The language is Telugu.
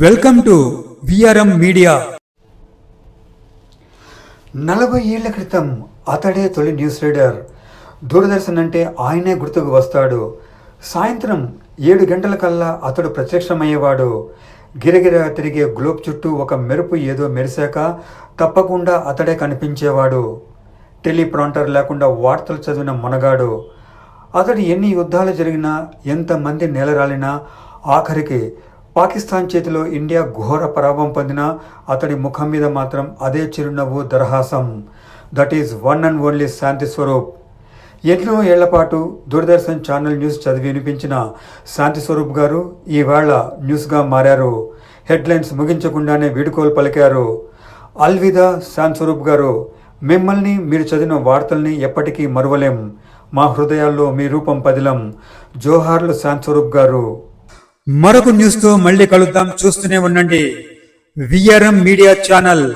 వెల్కమ్ టు విఆర్ఎం మీడియా నలభై ఏళ్ళ క్రితం అతడే తొలి న్యూస్ రీడర్. దూరదర్శన్ అంటే ఆయనే గుర్తుకు వస్తాడు. సాయంత్రం ఏడు గంటల కల్లా అతడు ప్రత్యక్షమయ్యేవాడు. గిరగిర తిరిగే గ్లోబ్ చుట్టూ ఒక మెరుపు ఏదో మెరిశాక తప్పకుండా అతడే కనిపించేవాడు. టెలిప్రాంటర్ లేకుండా వార్తలు చదివిన మునగాడు. అతడు ఎన్ని యుద్ధాలు జరిగినా ఎంతమంది నేలరాలినా ఆఖరికి పాకిస్తాన్ చేతిలో ఇండియా ఘోర పరాభం పొందినా అతడి ముఖం మీద మాత్రం అదే చిరునవ్వు దరహాసం. That is one and only Shanti Swarup. ఎన్నో ఏళ్ళపాటు దూరదర్శన్ ఛానల్ న్యూస్ చదివి వినిపించిన శాంతి స్వరూప్ గారు ఈవేళ న్యూస్గా మారారు. హెడ్లైన్స్ ముగించకుండానే వీడుకోలు పలికారు. అల్విదా శాంతి స్వరూప్ గారు మిమ్మల్ని మీరు చదివిన వార్తల్ని ఎప్పటికీ మరువలేం. మా హృదయాల్లో మీ రూపం పదిలం. జోహార్లు శాంతి స్వరూప్ గారు మరొక న్యూస్తో మళ్ళీ కలుద్దాం. చూస్తూనే ఉండండి. VRM media channel